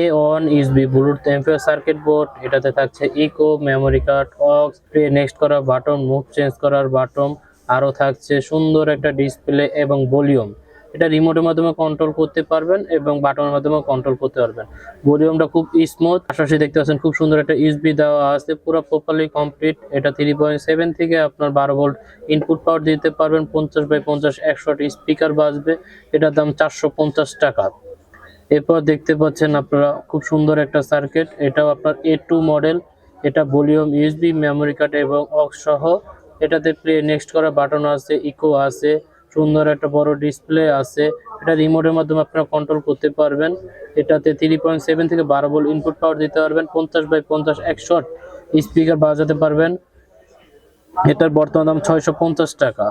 এ one ইস B Bluetooth এমপিও circuit board এটাতে থাকছে echo memory card aux play next করার বাটন মুভ চেঞ্জ করার বাটন আরও থাকছে সুন্দর একটা ডিসপ্লে এবং ভলিউম এটা রিমোটের মাধ্যমে কন্ট্রোল করতে পারবেন এবং বাটনের মাধ্যমে কন্ট্রোল করতে পারবেন। ভলিউমটা খুব স্মুথ পাশাপাশি দেখতে পাচ্ছেন খুব সুন্দর একটা ইউসবি দেওয়া আছে, পুরো প্রপারলি কমপ্লিট এটা থ্রি পয়েন্ট সেভেন থেকে আপনার বারো ভোল্ট ইনপুট পাওয়ার দিতে পারবেন, পঞ্চাশ বাই পঞ্চাশ, একশো স্পিকার বাজবে। এটার দাম চারশো পঞ্চাশ টাকা। এরপর দেখতে পাচ্ছেন আপনারা খুব সুন্দর একটা সার্কিট এটাও আপনার এ টু মডেল এটা ভলিউম ইউএসবি মেমোরি কার্ড এবং অক্স সহ। এটাতে প্লে নেক্সট করা বাটন আছে ইকো আছে, সুন্দর একটা বড় ডিসপ্লে আছে। এটা রিমোটের মাধ্যমে আপনারা কন্ট্রোল করতে পারবেন। এটাতে থ্রি পয়েন্ট সেভেন থেকে বারো ভোল্ট ইনপুট পাওয়ার দিতে পারবেন, পঞ্চাশ বাই পঞ্চাশ একশো স্পিকার বাজাতে পারবেন। এটার বর্তমান দাম ছয়শো পঞ্চাশ টাকা।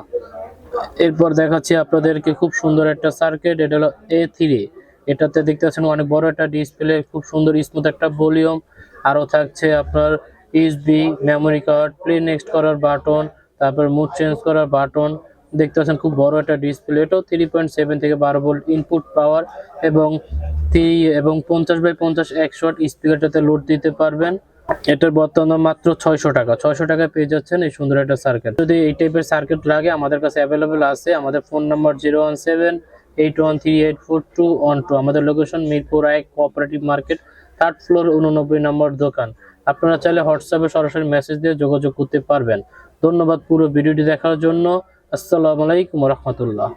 এরপর দেখাচ্ছি আপনাদেরকে খুব সুন্দর একটা সার্কিট এটা হলো এ থ্রি এটাতে দেখতে পাচ্ছেন অনেক বড় একটা ডিসপ্লে খুব সুন্দর স্মুথ একটা ভলিউম আরও থাকছে আপনার USB memory card play next করার বাটন তারপর মুড চেঞ্জ করার বাটন দেখতে পাচ্ছেন খুব বড় একটা ডিসপ্লে এটাও থ্রি পয়েন্ট সেভেন থেকে বারো ভোল্ট ইনপুট পাওয়ার এবং থ্রি এবং পঞ্চাশ বাই পঞ্চাশ একশো স্পিকারটাতে লোড দিতে পারবেন। এটার বর্তমান মাত্র ছয়শো টাকা, ছয়শো টাকায় পেয়ে যাচ্ছেন এই সুন্দর একটা সার্কিট যদি এই টাইপের সার্কিট লাগে, আমাদের কাছে অ্যাভেলেবেল আছে, আমাদের phone number zero one seven eight one three eight four two one two আমাদের লোকেশন মিরপুর এক কোঅপারেটিভ মার্কেট থার্ড ফ্লোর উননব্বই নম্বর দোকান। আপনারা চাইলে হোয়াটসঅ্যাপে সরাসরি মেসেজ দিয়ে যোগাযোগ করতে পারবেন। ধন্যবাদ পুরো ভিডিওটি দেখার জন্য। আসসালামু আলাইকুম রহমতুল্লাহ।